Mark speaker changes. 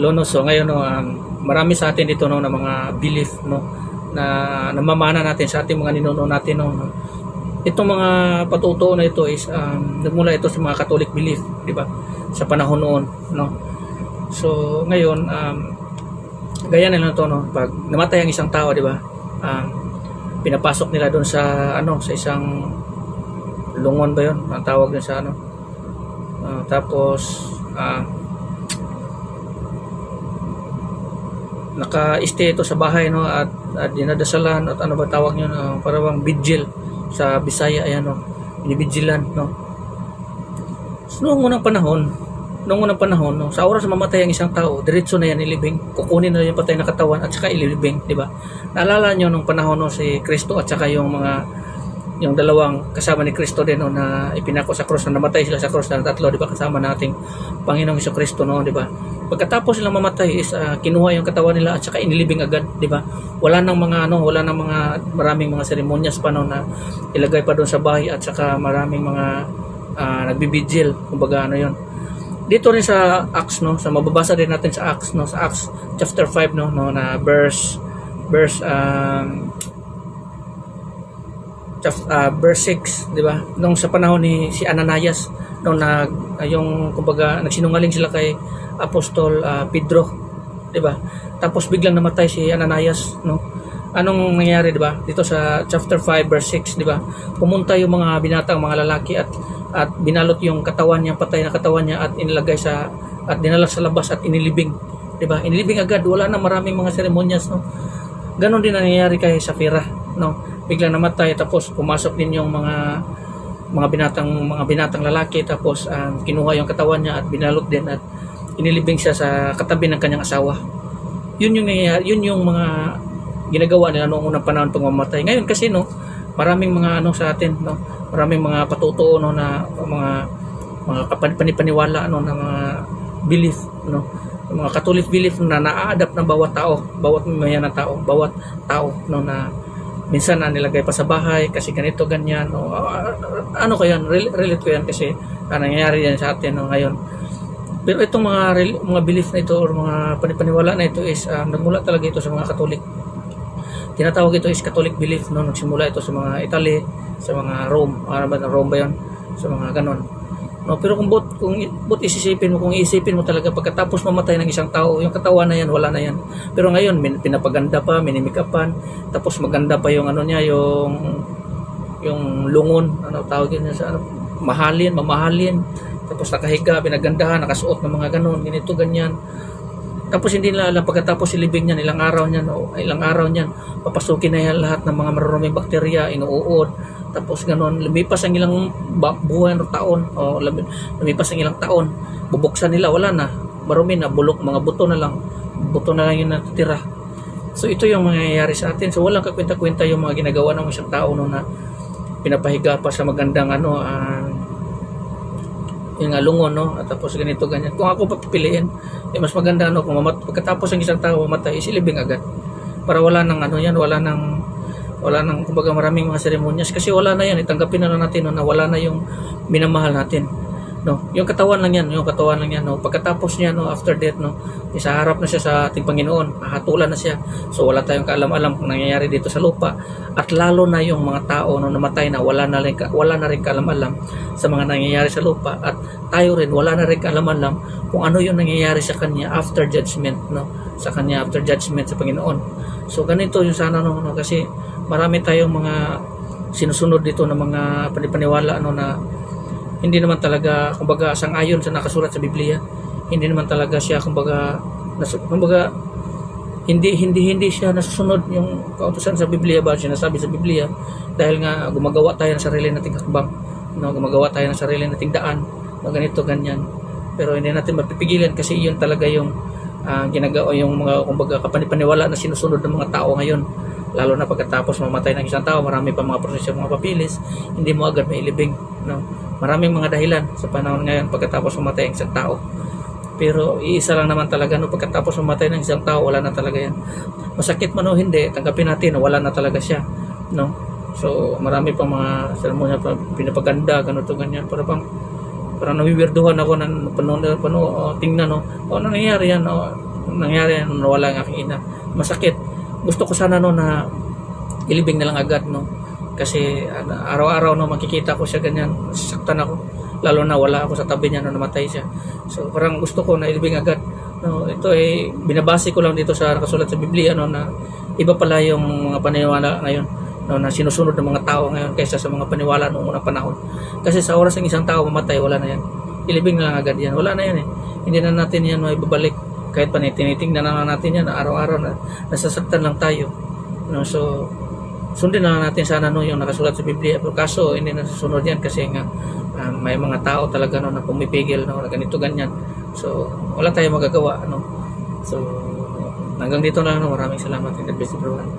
Speaker 1: Lono. So ngayon no, um, marami sa atin dito no na mga belief no na namamana natin sa ating mga ninuno natin no. no. Itong mga patutuo na ito is um, nagmula ito sa mga Catholic belief, di ba? Sa panahon noon, no. So ngayon um, gaya nila to no, pag namatay ang isang tao, di ba? Um, pinapasok nila doon sa ano, sa isang lungon ba 'yon? Ang tawag din sa ano. Ah, tapos ah naka-stay ito sa bahay no? At, at dinadasalan at ano ba tawag niyo no, para bang vigil sa Bisaya ayan no? Binibigilan no? So, noong unang panahon noong unang panahon no, sa oras mamatay ang isang tao diretso na yan ilibing kukunin na yung patay na katawan at saka ilibing di ba? Naalala niyo nung panahon no, si Kristo at saka yung mga yung dalawang kasama ni Kristo din no, na ipinako sa krus na namatay sila sa krus na tatlo di ba kasama nating Panginoong Hesus Kristo no di ba? Pagkatapos silang mamatay is ah, kinuha yung katawan nila at saka inilibing agad di ba? Wala nang mga ano wala nang mga maraming mga seremonyas pa no na ilagay pa doon sa bahay at saka maraming mga uh, nagbibigil kumbaga ano yon dito rin sa Acts no sa mababasa din natin sa Acts no sa Acts chapter 5 no no na verse verse um, ah, verse 6, di ba? Nung sa panahon ni si Ananias, nung nag ah, yung kumbaga nagsinungaling sila kay Apostol ah, Pedro, di ba? Tapos biglang namatay si Ananias, no? Anong nangyari, di ba? Dito sa chapter 5 verse 6, di ba? Pumunta yung mga binatang mga lalaki at at binalot yung katawan niya, patay na katawan niya at inilagay sa at dinala sa labas at inilibing, di ba? Inilibing agad, wala na maraming mga seremonyas, no? Ganon din nangyayari kay Safira, no? Biglang namatay tapos pumasok din yung mga mga binatang mga binatang lalaki tapos um, kinuha yung katawan niya at binalot din at inilibing siya sa katabi ng kanyang asawa. Yun yung yun yung mga ginagawa nila noong unang panahon pag mamatay. Ngayon kasi no, maraming mga ano sa atin, no, maraming mga patutuo no na mga mga kapanipaniwala no na mga belief no mga Catholic belief na naa-adapt ng bawat tao, bawat mamayan na tao, bawat tao no na minsan na nilagay pa sa bahay kasi ganito ganyan ah, ano ko yan Rel- relate ko yan kasi ah, nangyayari yan sa atin no ngayon. Pero itong mga mga belief na ito or mga panipaniwala na ito is um, nagmula talaga ito sa mga Katolik tinatawag ito is Catholic belief no nagsimula ito sa mga Italy sa mga Rome ano ba Rome ba yun? Sa mga ganon no pero kung but kung but isisipin mo kung isipin mo talaga pagkatapos mamatay ng isang tao yung katawan na yan wala na yan. Pero ngayon min, pinapaganda pa minimikapan tapos maganda pa yung ano niya yung yung lungon ano tawag yun sa ano mahalin mamahalin tapos nakahiga pinagandahan nakasuot ng mga ganon ganito ganyan tapos hindi nila alam pagkatapos ilibing niyan ilang araw niyan o ilang araw niyan papasukin na yan lahat ng mga maruruming bakterya inuuod. Tapos ganon lumipas ang ilang buwan o taon o lumi- lumipas ang ilang taon bubuksan nila wala na. Marumi na bulok mga buto na lang. Buto na lang yung natitira. So ito yung mangyayari sa atin. So walang kakwenta-kwenta yung mga ginagawa ng isang tao no na pinapahiga pa sa magandang ano ah, yung alungon no? At tapos ganito ganyan. Kung ako papipiliin eh, mas maganda no? Kung mamat pagkatapos ang isang tao mamatay isilibing agad. Para wala nang ano yan wala nang wala nang kumbaga maraming mga seremonyas. Kasi wala na yan itanggapin na lang natin no, na wala na yung minamahal natin no? Yung katawan lang yan yung katawan lang yan no? Pagkatapos niya no after death no isaharap na siya sa ating Panginoon hahatulan na siya. So wala tayong kaalam-alam kung nangyayari dito sa lupa. At lalo na yung mga tao no namatay na wala na rin wala na rin kaalam-alam sa mga nangyayari sa lupa. At tayo rin wala na rin kaalam-alam kung ano yung nangyayari sa kanya after judgment no? Sa kanya after judgment sa Panginoon. So ganito yung sana no, no kasi marami tayong mga sinusunod dito ng mga panipaniwala ano na hindi naman talaga kumbaga sang-ayon sa nakasulat sa Biblia. Hindi naman talaga siya kumbaga nasu, kumbaga hindi hindi hindi siya nasusunod yung kautusan sa Biblia ba sinasabi sa Biblia dahil nga gumagawa tayo ng sarili nating hakbang no gumagawa tayo ng sarili nating daan no ganito ganyan. Pero hindi natin mapipigilan kasi yun talaga yung ah, ginagawa yung mga kumbaga kapanipaniwala na sinusunod ng mga tao ngayon. Lalo na pagkatapos mamatay ng isang tao marami pa mga proseso mga papilis hindi mo agad mailibing no maraming mga dahilan sa panahon ngayon pagkatapos mamatay ang isang tao pero iisa lang naman talaga no pagkatapos mamatay ng isang tao wala na talaga yan masakit man o hindi tanggapin natin na wala na talaga siya no so marami pang mga seremonya pa pinapaganda ganito ganyan para pang parang nawiwirduhan ako ng pano, pano oh, tingnan no o ano nangyayari yan oh, nangyari nung nawala ang aking ina. Masakit. Gusto ko sana no na ilibing na lang agad no. Kasi ano, araw-araw no makikita ko siya ganyan, saktan ako. Lalo na wala ako sa tabi niya no namatay siya. So parang gusto ko na ilibing agad. No, ito ay binabase ko lang dito sa nakasulat sa Biblia no na iba pala yung mga paniniwala ngayon no, na sinusunod ng mga tao ngayon kaysa sa mga paniwala noong unang panahon. Kasi sa oras ng isang tao mamatay, wala na yan. Ilibing na lang agad yan. Wala na yan eh. Hindi na natin yan may babalik. Kahit pa tinitingnan na natin yan araw-araw na nasasaktan lang tayo. No, so, sundin na natin sana no, yung nakasulat sa Biblia. Pero kaso, hindi na susunod yan kasi nga ah, may mga tao talaga no, na pumipigil no, na ganito ganyan. So, wala tayong magagawa. No? So, hanggang dito na. No? Maraming salamat. God bless everyone.